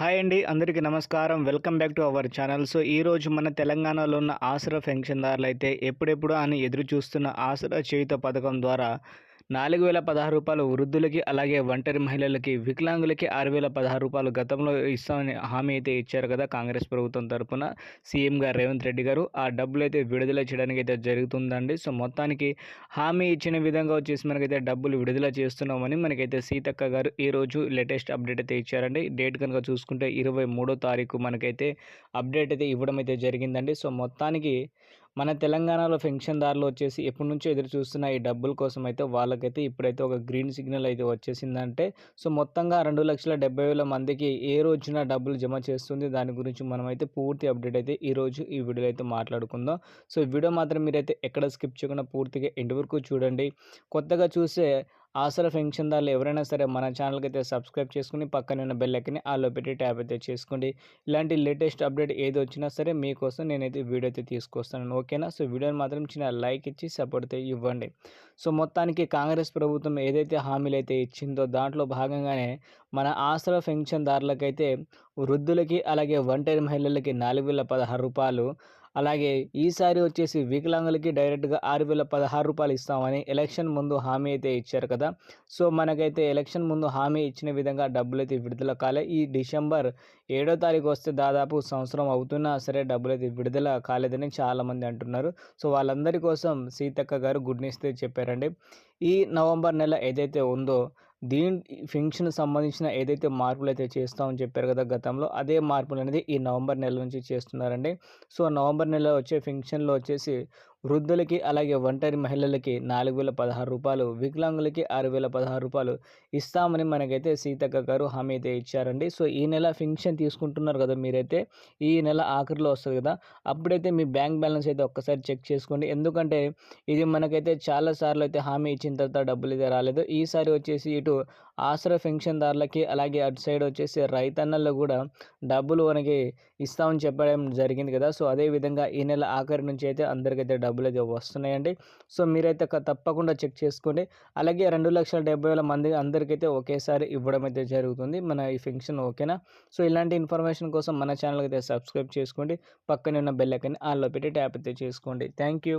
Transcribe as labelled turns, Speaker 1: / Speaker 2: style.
Speaker 1: Hi అండి అందరికీ నమస్కారం. Welcome back to our channel. So ఈరోజు మన తెలంగాణలో ఉన్న ఆసరా పెన్షన్దారులు అయితే ఎప్పుడెప్పుడు అని ఎదురు చూస్తున్న ఆసరా చేయుత పథకం ద్వారా నాలుగు వేల పదహారు రూపాయలు వృద్ధులకి అలాగే ఒంటరి మహిళలకి వికలాంగులకి ఆరు వేల పదహారు రూపాయలు గతంలో ఇస్తామని హామీ అయితే ఇచ్చారు కదా కాంగ్రెస్ ప్రభుత్వం తరఫున సీఎం గారు రేవంత్ రెడ్డి గారు ఆ డబ్బులు అయితే విడుదల చేయడానికి అయితే జరుగుతుందండి. సో మొత్తానికి హామీ ఇచ్చిన విధంగా వచ్చేసి మనకైతే డబ్బులు విడుదల చేస్తున్నామని మనకైతే సీతక్క గారు ఈరోజు లేటెస్ట్ అప్డేట్ అయితే ఇచ్చారండి. డేట్ కనుక చూసుకుంటే ఇరవై మూడో తారీఖు మనకైతే అప్డేట్ అయితే ఇవ్వడం అయితే జరిగిందండి. సో మొత్తానికి మన తెలంగాణలో పెన్షన్దారులు వచ్చేసి ఎప్పటి నుంచో ఎదురు చూస్తున్న ఈ డబ్బుల కోసం అయితే వాళ్ళకైతే ఇప్పుడైతే ఒక గ్రీన్ సిగ్నల్ అయితే వచ్చేసిందంటే సో మొత్తంగా రెండు లక్షల డెబ్బై వేల మందికి ఏ రోజున డబ్బులు జమ చేస్తుంది? దాని గురించి మనమైతే పూర్తి అప్డేట్ అయితే ఈ రోజు ఈ వీడియోలో అయితే మాట్లాడుకుందాం. సో ఈ వీడియో మాత్రం మీరైతే ఎక్కడ స్కిప్ చేయకుండా పూర్తిగా ఎండ్ వరకు చూడండి. కొత్తగా చూసే ఆసరా పెన్షన్దారులు ఎవరైనా సరే మన ఛానల్కి అయితే సబ్స్క్రైబ్ చేసుకుని పక్కన ఉన్న బెల్ ఐకన్ని ఆల్లో పెట్టి ట్యాప్ అయితే చేసుకోండి. ఇలాంటి లేటెస్ట్ అప్డేట్ ఏది వచ్చినా సరే మీకోసం నేనైతే వీడియో అయితే తీసుకొస్తాను. ఓకేనా? సో వీడియోని మాత్రం చిన్న లైక్ ఇచ్చి సపోర్ట్ అయితే ఇవ్వండి. సో మొత్తానికి కాంగ్రెస్ ప్రభుత్వం ఏదైతే హామీలు అయితే ఇచ్చిందో దాంట్లో భాగంగానే మన ఆసరా పెన్షన్దారులకైతే వృద్ధులకి అలాగే ఒంటరి మహిళలకి నాలుగు వేల పదహారు రూపాయలు అలాగే ఈసారి వచ్చేసి వికలాంగులకి డైరెక్ట్గా ఆరు వేల పదహారు రూపాయలు ఇస్తామని ఎలక్షన్ ముందు హామీ అయితే ఇచ్చారు కదా. సో మనకైతే ఎలక్షన్ ముందు హామీ ఇచ్చిన విధంగా డబ్బులు అయితే విడుదల కాలే. ఈ డిసెంబర్ ఏడో తారీఖు వస్తే దాదాపు సంవత్సరం అవుతున్నా సరే డబ్బులు అయితే విడుదల కాలేదని చాలామంది అంటున్నారు. సో వాళ్ళందరి కోసం సీతక్క గారు గుడ్ న్యూస్ చెప్పారండి. ఈ నవంబర్ నెల ఏదైతే ఉందో దీని ఫంక్షన్ సంబంధించిన ఏదైతే మార్పులు అయితే చేస్తామని చెప్పారు కదా గతంలో అదే మార్పులు అనేది ఈ నవంబర్ నెల నుంచి చేస్తున్నారండి. సో నవంబర్ నెల వచ్చే ఫంక్షన్లో వచ్చేసి వృద్ధులకి అలాగే ఒంటరి మహిళలకి నాలుగు వేల పదహారు రూపాయలు వికలాంగులకి ఆరు వేల పదహారు రూపాయలు ఇస్తామని మనకైతే సీతక్క గారు హామీ అయితే ఇచ్చారండి. సో ఈ నెల పెన్షన్ తీసుకుంటున్నారు కదా మీరైతే ఈ నెల ఆఖరిలో వస్తుంది కదా అప్పుడైతే మీ బ్యాంక్ బ్యాలెన్స్ అయితే ఒక్కసారి చెక్ చేసుకోండి. ఎందుకంటే ఇది మనకైతే చాలా సార్లు అయితే హామీ ఇచ్చిన తర్వాత డబ్బులు అయితే రాలేదు. ఈసారి వచ్చేసి ఇటు ఆసరా పెన్షన్దారులకి అలాగే అటు సైడ్ వచ్చేసి రైతన్నల్లో కూడా డబ్బులు మనకి ఇస్తామని చెప్పడం జరిగింది కదా. సో అదే విధంగా ఈ నెల ఆఖరి నుంచి అయితే అందరికైతే డబ్బులు అయితే వస్తున్నాయండి. సో మీరైతే తప్పకుండా చెక్ చేసుకోండి. అలాగే రెండు లక్షల డెబ్బై వేల మంది అందరికైతే ఒకేసారి ఇవ్వడం అయితే జరుగుతుంది. మన ఈ ఫంక్షన్ ఓకేనా? సో ఇలాంటి ఇన్ఫర్మేషన్ కోసం మన ఛానల్కి అయితే సబ్స్క్రైబ్ చేసుకోండి. పక్కనే ఉన్న బెల్ ఐకన్ ఆన్లో పెట్టి ట్యాప్ అయితే చేసుకోండి. Thank you.